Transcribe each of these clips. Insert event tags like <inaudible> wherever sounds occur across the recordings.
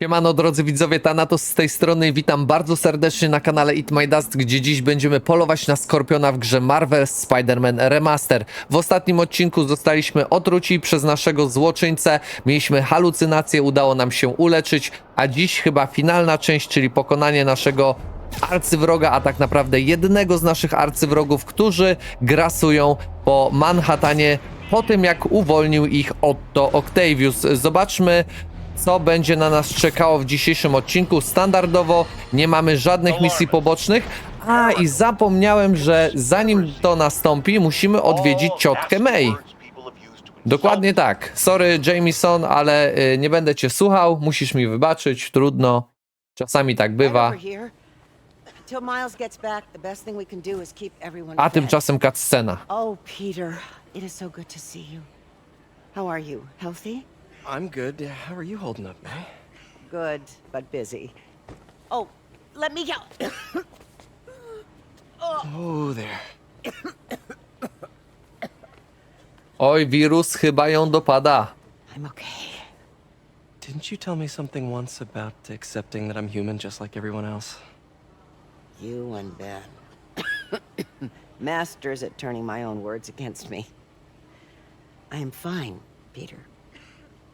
Siemano drodzy widzowie, Thanatos z tej strony witam bardzo serdecznie na kanale Eat My Dust, gdzie dziś będziemy polować na Skorpiona w grze Marvel Spider-Man Remaster. W ostatnim odcinku zostaliśmy otruci przez naszego złoczyńcę, mieliśmy halucynacje, udało nam się uleczyć, a dziś chyba finalna część, czyli pokonanie naszego arcywroga, a tak naprawdę jednego z naszych arcywrogów, którzy grasują po Manhattanie po tym jak uwolnił ich Otto Octavius. Zobaczmy co będzie na nas czekało w dzisiejszym odcinku. Standardowo nie mamy żadnych misji pobocznych. A i zapomniałem, że zanim to nastąpi, musimy odwiedzić ciotkę May. Dokładnie tak. Sorry, Jameson, ale y, nie będę cię słuchał. Musisz mi wybaczyć, trudno. Czasami tak bywa. Right over here. Till Miles gets back, the best thing we can do is keep everyone A fed. tymczasem cutscena. Oh, Peter, it is so good to see you. How are you? Healthy? I'm good. How are you holding up, May? Good, but busy. Oh, let me go. <coughs> Oh. oh, there. <coughs> Oj, wirus chyba ją dopada. I'm okay. Didn't you tell me something once about accepting that I'm human just like everyone else? You and Ben. <coughs> Masters at turning my own words against me. I am fine, Peter.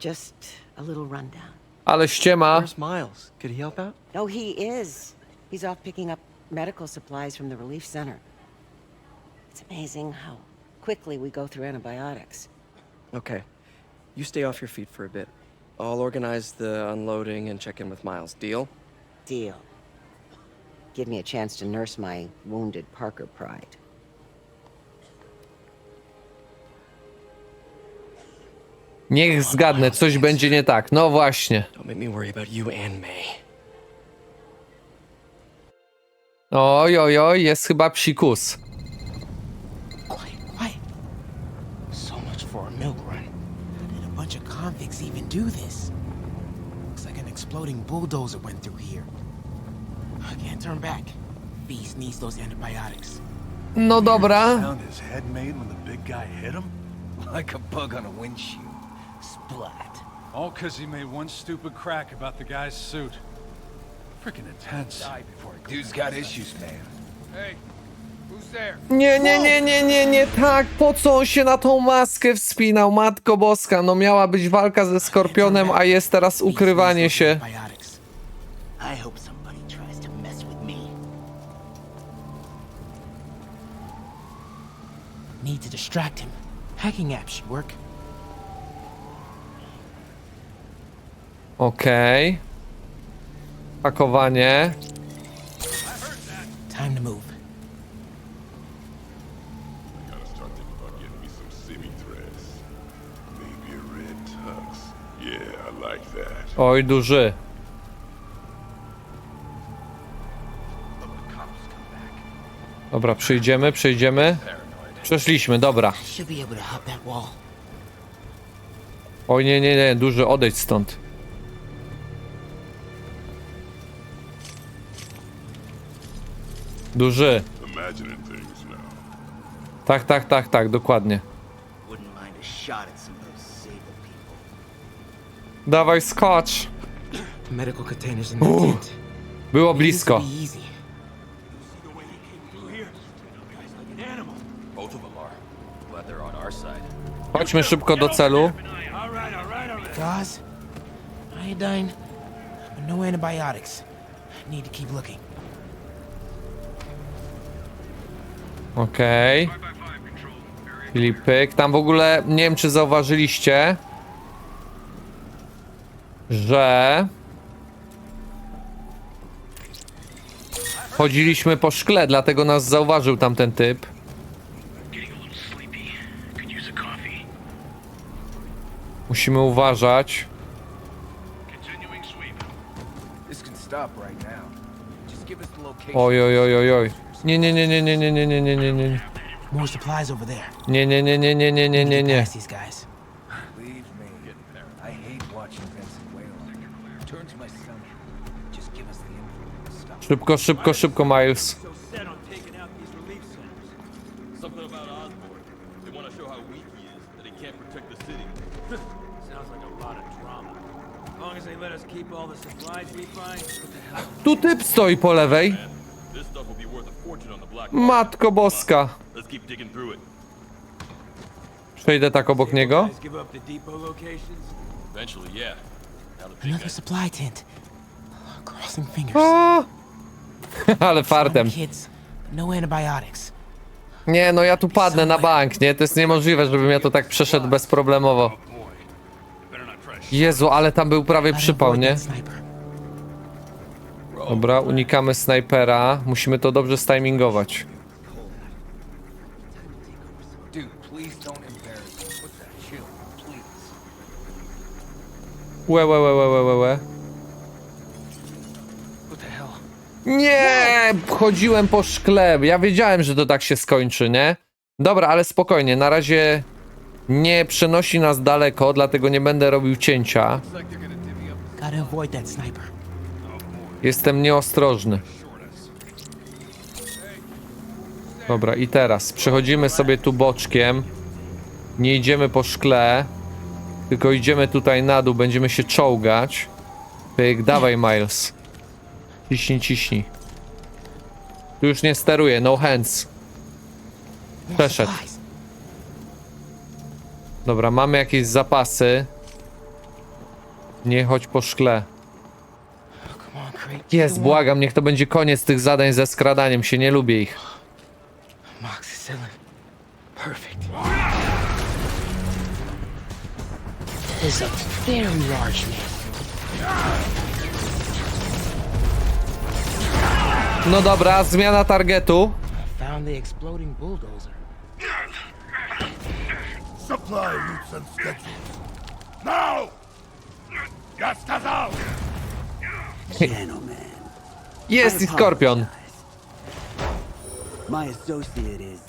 Just a little rundown. Ale ściema. Where's Miles? Could he help out? No, he is. He's off picking up medical supplies from the relief center. It's amazing how quickly we go through antibiotics. Okay. You stay off your feet for a bit. I'll organize the unloading and check in with Miles. Deal? Deal. Give me a chance to nurse my wounded Parker pride. Niech zgadnę, coś będzie nie tak. No właśnie. Don't make me worry about you and May. Oj, oj, oj, jest chyba psikus. Quiet, quiet. So much for a milk run. How did a bunch of convicts even do this? Looks like an exploding bulldozer went through here. I can't turn back. Beast needs those antibiotics. No dobra. sound his head made when the big guy hit him? <laughs> Like a bug on a windshield. Splat. All because he made one stupid crack about the guy's suit. Freaking intense. Dude's got issues, man. Hey, who's there? Nie, nie, nie, nie, nie, nie, tak, po co on się na tą maskę wspinał, Matko Boska, no miała być walka ze Skorpionem, a jest teraz ukrywanie się. Antibiotics. I hope somebody tries to mess with me. Need to distract him. Hacking app should work. Okej. Pakowanie. Time to move. Gotta start thinking about getting me some semi-dress. Maybe a red tux. Yeah, I like that. Oj, duży. Dobra, przyjdziemy, przyjdziemy. Przeszliśmy, dobra. Should be able to hop that wall. Oj, nie, nie, nie, duży, odejdź stąd. Duży. Tak, tak, tak, tak, dokładnie. Dawaj, skocz. Uuu, było blisko. Chodźmy szybko do celu. Gauze, iodine, no antibiotics. Need to keep looking. Okej. Filipyk. Tam w ogóle nie wiem, czy zauważyliście, że chodziliśmy po szkle, dlatego nas zauważył tamten typ. Musimy uważać. Oj, oj, oj, oj, oj. Nie, nie, nie, nie, nie, nie, nie, nie, nie, nie, nie. More supplies over there. Nie, nie, nie, nie, nie, nie, nie, nie, nie. these guys. Believe me, I hate watching Vincent wail. Turn to my son. Just give us the info. Stop. Szybko, szybko, szybko, Miles. Something about Osborn. They want to show how weak he is, that he can't protect the city. Sounds like a lot of drama. long as they let us keep all the supplies we find, what the hell? Tu typ stoi po lewej. Matko boska. Przejdę tak obok niego. Another supply tent. Crossing fingers. <laughs> Ale fartem. Kids, no antibiotics. Nie, no ja tu padnę na bank, nie? To jest niemożliwe, żebym ja to tak przeszedł bezproblemowo. Jezu, ale tam był prawie przypał, nie? Sniper. Dobra, unikamy snajpera. Musimy to dobrze stimingować. Łe, łe, łe, łe, łe, łe? Nie! Chodziłem po szkle. Ja wiedziałem, że to tak się skończy, nie? Dobra, ale spokojnie. Na razie nie przenosi nas daleko, dlatego nie będę robił cięcia. Gotta avoid that sniper. Jestem nieostrożny. Dobra, i teraz przechodzimy sobie tu boczkiem. Nie idziemy po szkle, tylko idziemy tutaj na dół, będziemy się czołgać. Pyk, dawaj Miles. Ciśnij, ciśnij. Tu już nie steruję, no hands. Przeszedł. Dobra, mamy jakieś zapasy. Nie chodź po szkle. Jest, błagam, niech to będzie koniec tych zadań ze skradaniem się, nie lubię ich. Moxicillin. Perfect. There's a very large man. No dobra, zmiana targetu. Found the exploding bulldozer. Supply routes and schedules. Now! Gas out! Gentlemen, Jest i skorpion. my associate is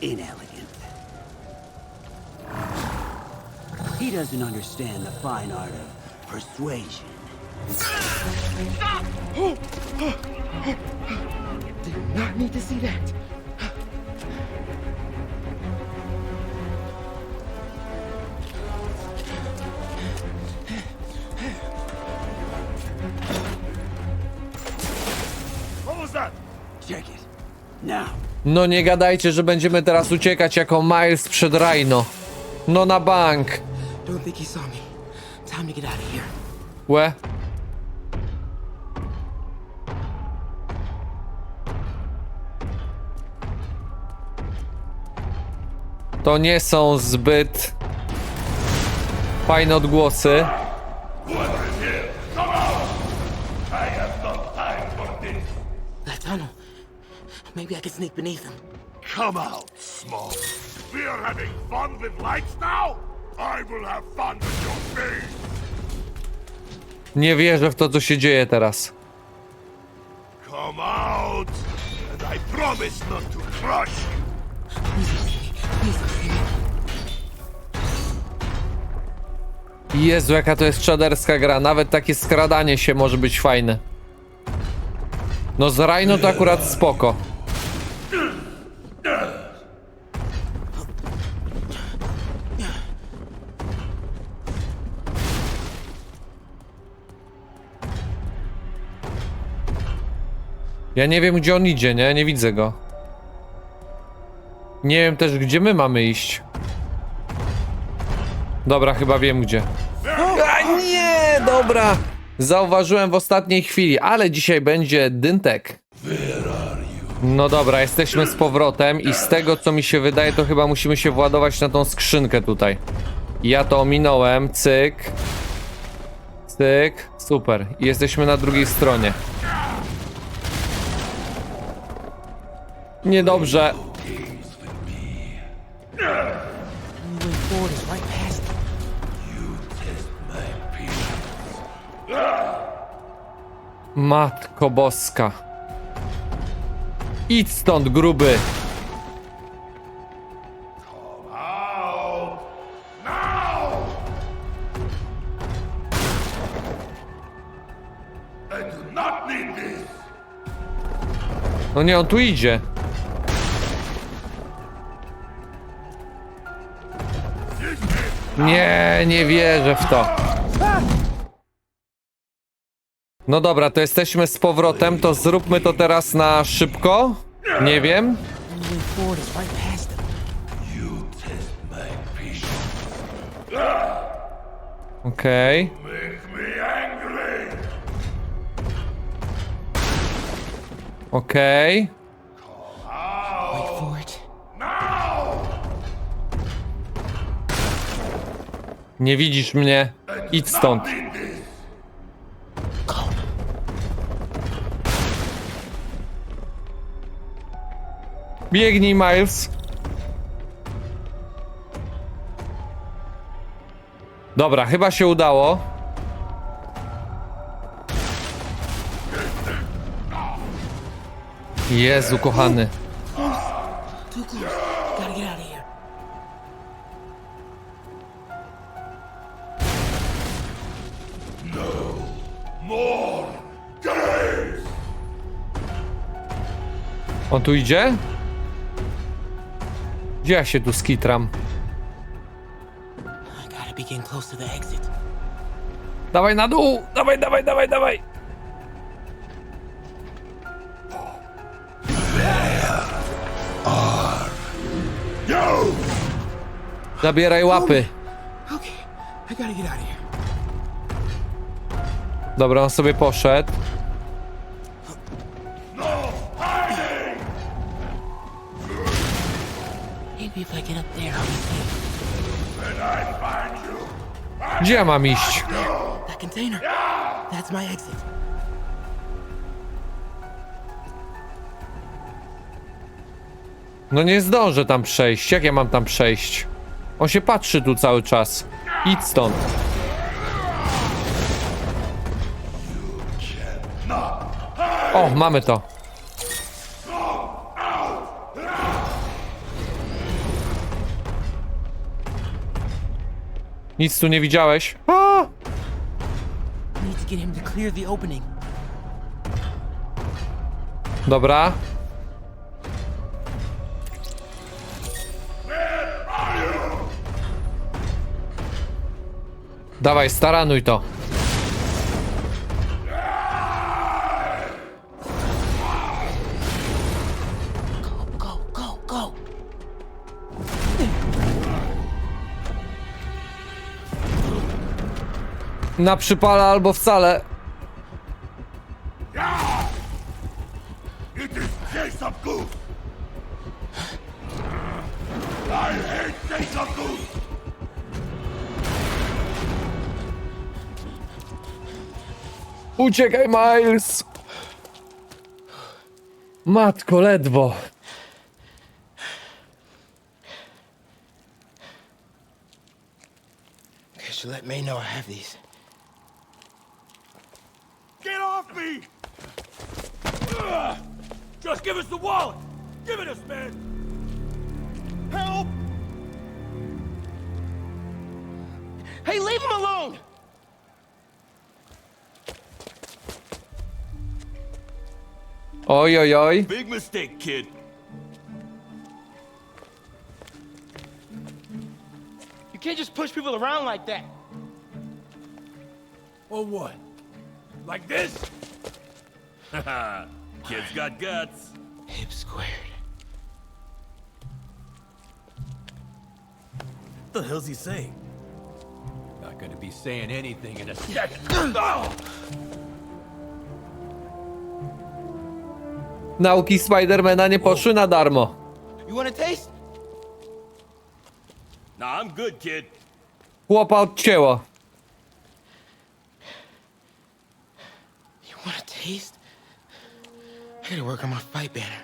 inelegant. He doesn't understand the fine art of persuasion. <gasps> Did not need to see that. No nie gadajcie, że będziemy teraz uciekać jako Miles przed Rhino. No na bank. Łe. To nie są zbyt fajne odgłosy. Maybe I could sneak beneath him. Come out, small. We are having fun with lights now? I will have fun with your face! Nie wierzę w to, co się dzieje teraz. Come out! And I promise not to crush you! Jezu, jaka to jest czaderska gra. Nawet takie skradanie się może być fajne. No z Rhino to akurat spoko. Ja nie wiem, gdzie on idzie, nie? Nie widzę go. Nie wiem też, gdzie my mamy iść. Dobra, chyba wiem gdzie. A nie, dobra. Zauważyłem w ostatniej chwili, ale dzisiaj będzie dyntek. No dobra, jesteśmy z powrotem i z tego co mi się wydaje, to chyba musimy się władować na tą skrzynkę tutaj. Ja to ominąłem, cyk. Cyk, super. I jesteśmy na drugiej stronie. Niedobrze. Matko boska. Idź stąd, gruby. No nie, on tu idzie. Nie, nie wierzę w to. No dobra, to jesteśmy z powrotem, to zróbmy to teraz na szybko. Nie wiem. Okej. Okay. Okej. Okay. Nie widzisz mnie. Idź stąd. Biegnij, Miles. Dobra, chyba się udało. Jezu, kochany. Too close. Gotta get out of here. On tu idzie? Gdzie ja się tu skitram? Dawaj na dół! Dawaj, dawaj, dawaj, dawaj! Zabieraj łapy. Dobra, on sobie poszedł. Maybe if I get up there, I'll be. Gdzie ja mam iść? That container. That's my exit. No nie zdążę tam przejść. Jak ja mam tam przejść? On się patrzy tu cały czas. Idź stąd. O, mamy to. Nic tu nie widziałeś? A! Dobra. Dawaj, staranuj to. Na przypale albo wcale. It is chase of goose! I hate chase of goose! Uciekaj, Miles! Matko, ledwo. Okay, should let May know I have these. Get me! Just give us the wallet! Give it us, man! Help! Hey, leave him alone! Oj, oj, oj. Big mistake, kid. You can't just push people around like that. Or what? Like this? Haha, kid's got guts. Hip squared. What the hell's he saying? Not gonna be saying anything in a second. Oh! Nauki Spidermana nie poszły na darmo. You want a taste? Nah, I'm good, kid. Chłopa odcięło. You want a taste? I gotta work on my fight banner.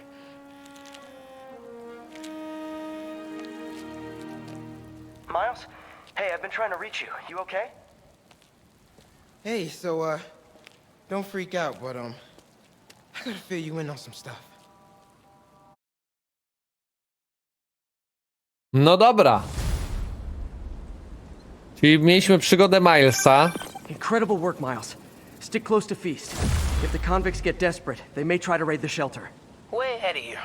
Miles? Hey, I've been trying to reach you. You okay? Hey, so, uh, don't freak out, but, um, I gotta fill you in on some stuff. No dobra. Czyli mieliśmy przygodę Milesa. Incredible work, Miles. Stick close to Feast. If the convicts get desperate, they may try to raid the shelter. Way ahead of you.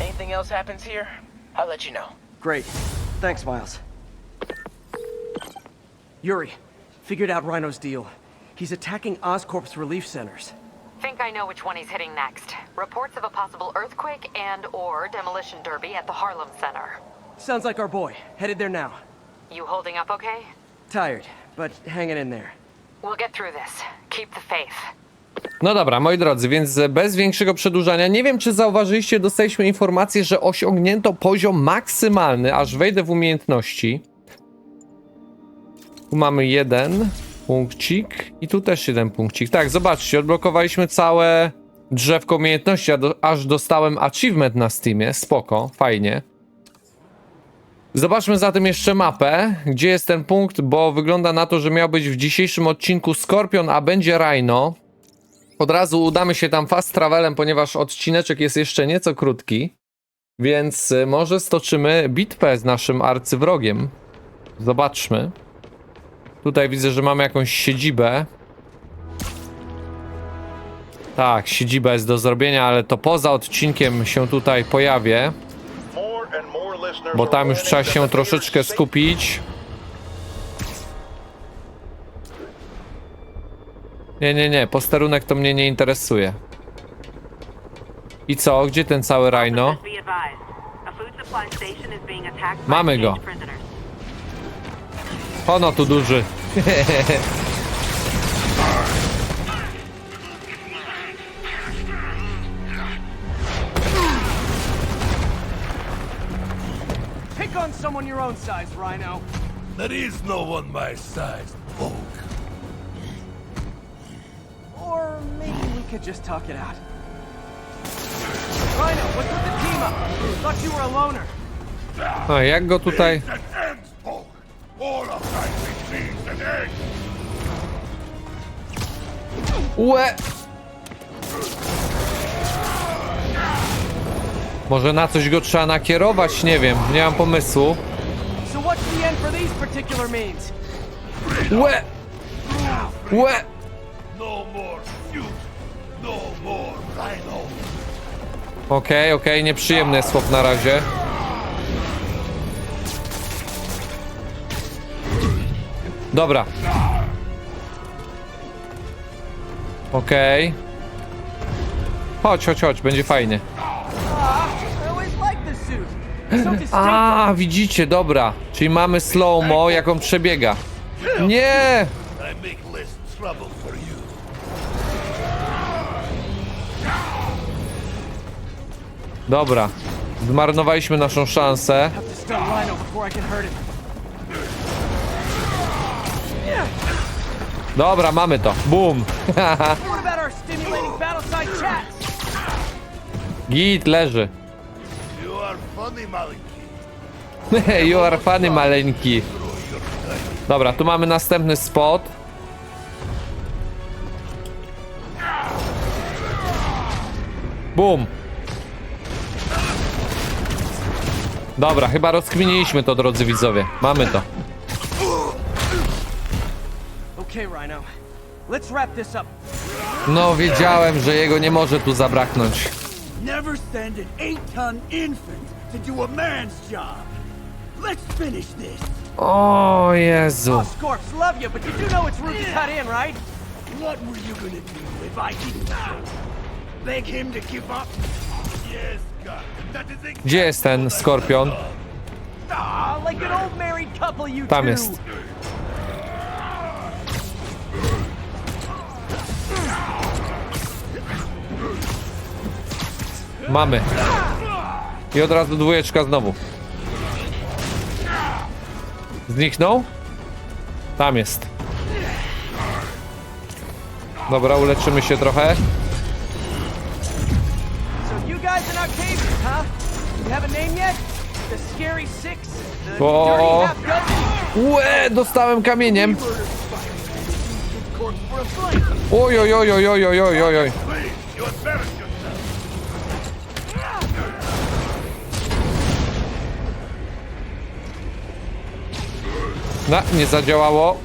Anything else happens here, I'll let you know. Great. Thanks, Miles. Yuri, figured out Rhino's deal. He's attacking Oscorp's relief centers. Think I know which one he's hitting next. Reports of a possible earthquake and or demolition derby at the Harlem Center. Sounds like our boy. Headed there now. You holding up okay? Tired, but hanging in there. We'll get through this. Keep the faith. No dobra, moi drodzy, więc bez większego przedłużania, nie wiem czy zauważyliście, dostaliśmy informację, że osiągnięto poziom maksymalny, aż wejdę w umiejętności. Tu mamy jeden punkcik i tu też jeden punkcik. Tak, zobaczcie, odblokowaliśmy całe drzewko umiejętności, do, aż dostałem achievement na Steamie, spoko, fajnie. Zobaczmy zatem jeszcze mapę, gdzie jest ten punkt, bo wygląda na to, że miał być w dzisiejszym odcinku Skorpion, a będzie Rhino. Od razu udamy się tam fast travelem, ponieważ odcineczek jest jeszcze nieco krótki. Więc y, może stoczymy bitwę z naszym arcywrogiem. Zobaczmy. Tutaj widzę, że mamy jakąś siedzibę. Tak, siedziba jest do zrobienia, ale to poza odcinkiem się tutaj pojawię. Bo tam już trzeba się troszeczkę skupić. Nie, nie, nie, posterunek to mnie nie interesuje. I co? Gdzie ten cały rhino? Mamy go. Ono tu duży. Pick on someone your own size, Rhino. There is no one my size, Volk. Could just talk it out. Rhino, what's with the team up? Thought you were a loner. A jak go tutaj... Ue! Może na coś go trzeba nakierować? Nie wiem, nie mam pomysłu. Łe! Łe! Okej, okay, okej, okay, nieprzyjemny słów na razie. Dobra. Okej. Okay. Chodź, chodź, chodź, będzie fajnie. A, widzicie, dobra. Czyli mamy slow-mo, jak on przebiega. Nie! Dobra. Zmarnowaliśmy naszą szansę. Dobra, mamy to. Boom. <laughs> Git leży. <laughs> you are funny, maleńki. Dobra, tu mamy następny spot. Boom. Dobra, chyba rozkminiliśmy to, drodzy widzowie. Mamy to. Okay, Rhino. Let's wrap this up. No, wiedziałem, że jego nie może tu zabraknąć. Never send an eight-ton infant to do a man's job. Let's finish this. O Jezu. Oscorps love you, but you do know it's rude to cut in, right? What were you gonna do if I didn't beg him to give up? Gdzie jest ten skorpion? Tam jest. Mamy. I od razu dwójeczka znowu. Zniknął? Tam jest. Dobra, uleczymy się trochę. O. Łe, dostałem kamieniem. Oj, oj, oj, oj, oj, oj, oj, oj, oj. Na, nie zadziałało.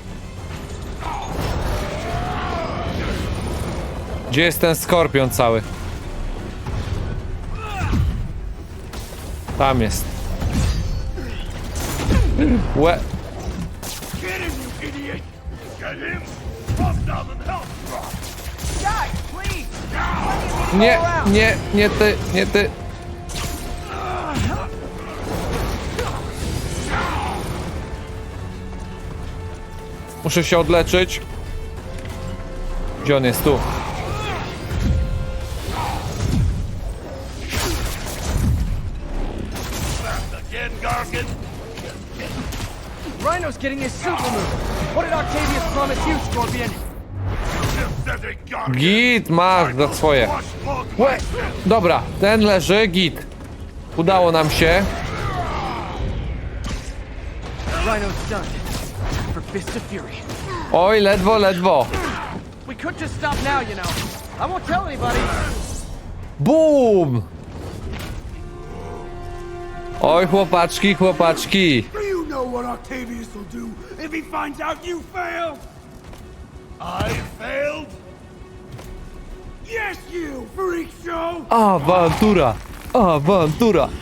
Gdzie jest ten skorpion cały? Tam jest. Łe. Nie, nie, nie ty, nie ty. Muszę się odleczyć. Gdzie on jest? Tu. Rhino's getting his suit removed. What did Octavius promise you, Scorpion? Git, masz za swoje. Łe. Dobra, ten leży, git. Udało nam się. Rhino's done. For Fist of Fury. Oj, ledwo, ledwo. We could just stop now, you know. I won't tell anybody. Boom! Oj, chłopaczki, chłopaczki. What Octavius will do if he finds out you failed? I failed? Yes, you, freak show! Awantura! Awantura! <laughs>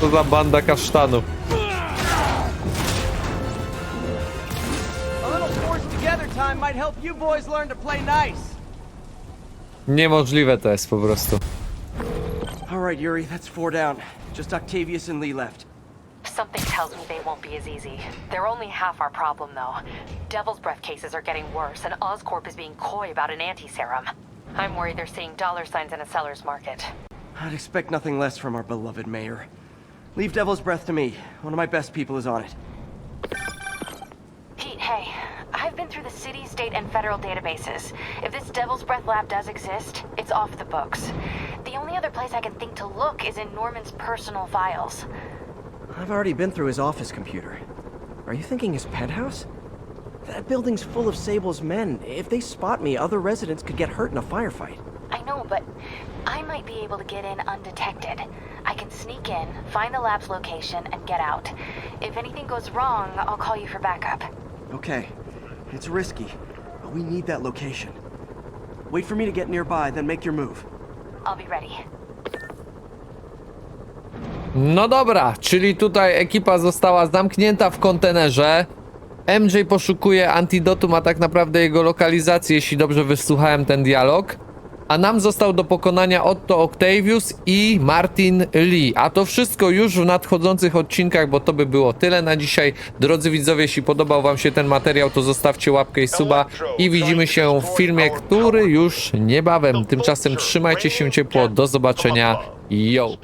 To za banda kasztanów. A little forced together time might help you boys learn to play nice. Niemożliwe to jest po prostu. All right, Yuri, that's four down. Just Octavius and Lee left. Something tells me they won't be as easy. They're only half our problem, though. Devil's Breath cases are getting worse, and Oscorp is being coy about an anti-serum. I'm worried they're seeing dollar signs in a seller's market. I'd expect nothing less from our beloved mayor. Leave Devil's Breath to me. One of my best people is on it. Pete, hey. I've been through the city, state, and federal databases. If this Devil's Breath lab does exist, it's off the books. The only other place I can think to look is in Norman's personal files. I've already been through his office computer. Are you thinking his penthouse? That building's full of Sable's men. If they spot me, other residents could get hurt in a firefight. I know, but I might be able to get in undetected. I can sneak in, find the lab's location, and get out. If anything goes wrong, I'll call you for backup. Okay. It's risky, but we need that location. Wait for me to get nearby, then make your move. No dobra, czyli tutaj ekipa została zamknięta w kontenerze. MJ poszukuje antidotum, a tak naprawdę jego lokalizację, jeśli dobrze wysłuchałem ten dialog. A nam został do pokonania Otto Octavius i Martin Lee. A to wszystko już w nadchodzących odcinkach, bo to by było tyle na dzisiaj. Drodzy widzowie, jeśli podobał wam się ten materiał, to zostawcie łapkę i suba i widzimy się w filmie, który już niebawem. Tymczasem trzymajcie się ciepło, do zobaczenia. Yo!